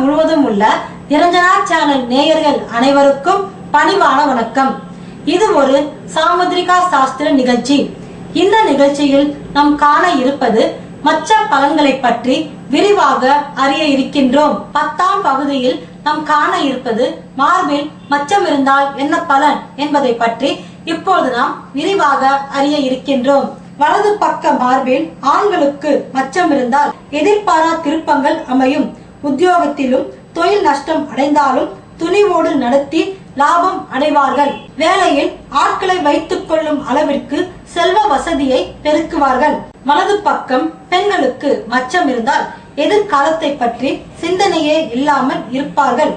முழுவதும் உள்ள நிரஞ்சனா சேனல் நேயர்கள் அனைவருக்கும் பணிவான வணக்கம். இது ஒரு சாமுத்ரிகா சாஸ்திர நிகழ்ச்சி. இந்த நிகழ்ச்சியில் நாம் காண இருப்பது மச்ச பலன்களை பற்றி விரிவாக அறிய இருக்கின்றோம். பத்தாம் பகுதியில் நாம் காண இருப்பது மார்பில் மச்சம் இருந்தால் என்ன பலன் என்பதை பற்றி இப்போது நாம் விரிவாக அறிய இருக்கின்றோம். வலது பக்க மார்பில் ஆண்களுக்கு மச்சம் இருந்தால் எதிர்பாரா திருப்பங்கள் அமையும். உத்தியோகத்திலும் தொழில் நஷ்டம் அடைந்தாலும் துணிவோடு நடத்தி லாபம் அடைவார்கள். வேலையில் ஆட்களை வைத்துக் கொள்ளும் அளவிற்கு செல்வ வசதியை பெருக்குவார்கள். வலது பக்கம் பெண்களுக்கு மச்சம் இருந்தால் எதிர்காலத்தை பற்றி சிந்தனையே இல்லாமல் இருப்பார்கள்.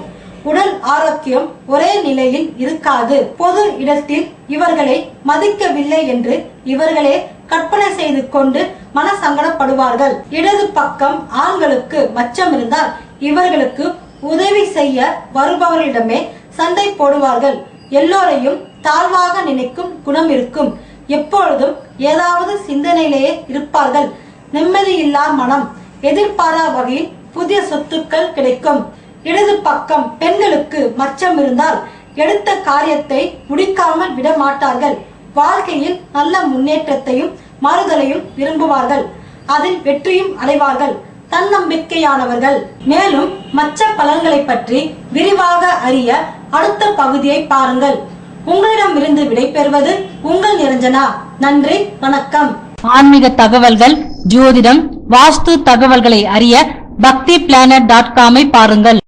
உடல் ஆரோக்கியம் ஒரே நிலையில் இருக்காது. பொது இடத்தில் இவர்களை மதிக்கவில்லை என்று இவர்களே கற்பனை செய்து கொண்டு மனசங்கடப்படுவார்கள். இடது பக்கம் ஆண்களுக்கு மச்சம் இருந்தால் இவர்களுக்கு உதவி செய்ய வருபவர்களிடமே சண்டை போடுவார்கள். எல்லோரையும் தாழ்வாக நினைக்கும் குணம் இருக்கும். எப்பொழுதும் ஏதாவது சிந்தனையிலேயே இருப்பார்கள். நிம்மதியில்லா மனம். எதிர்பாரா வகையில் புதிய சொத்துக்கள் கிடைக்கும். இடது பக்கம் பெண்களுக்கு மச்சம் இருந்தால் எடுத்த காரியத்தை முடிக்காமல் விட மாட்டார்கள் வாழ்க்கையில் நல்ல முன்னேற்றத்தையும் மாறுதலையும் விரும்புவார்கள். அதில் வெற்றியும் அடைவார்கள். தன்னம்பிக்கையானவர்கள். மேலும் மச்ச பலன்களை பற்றி விரிவாக அறிய அடுத்த பகுதியை பாருங்கள். உங்களிடமிருந்து விடைபெறுவது உங்கள் நிரஞ்சனா. நன்றி வணக்கம். ஆன்மீக தகவல்கள் ஜோதிடம் வாஸ்து தகவல்களை அறிய பக்தி பிளானட் டாட் காமை பாருங்கள்.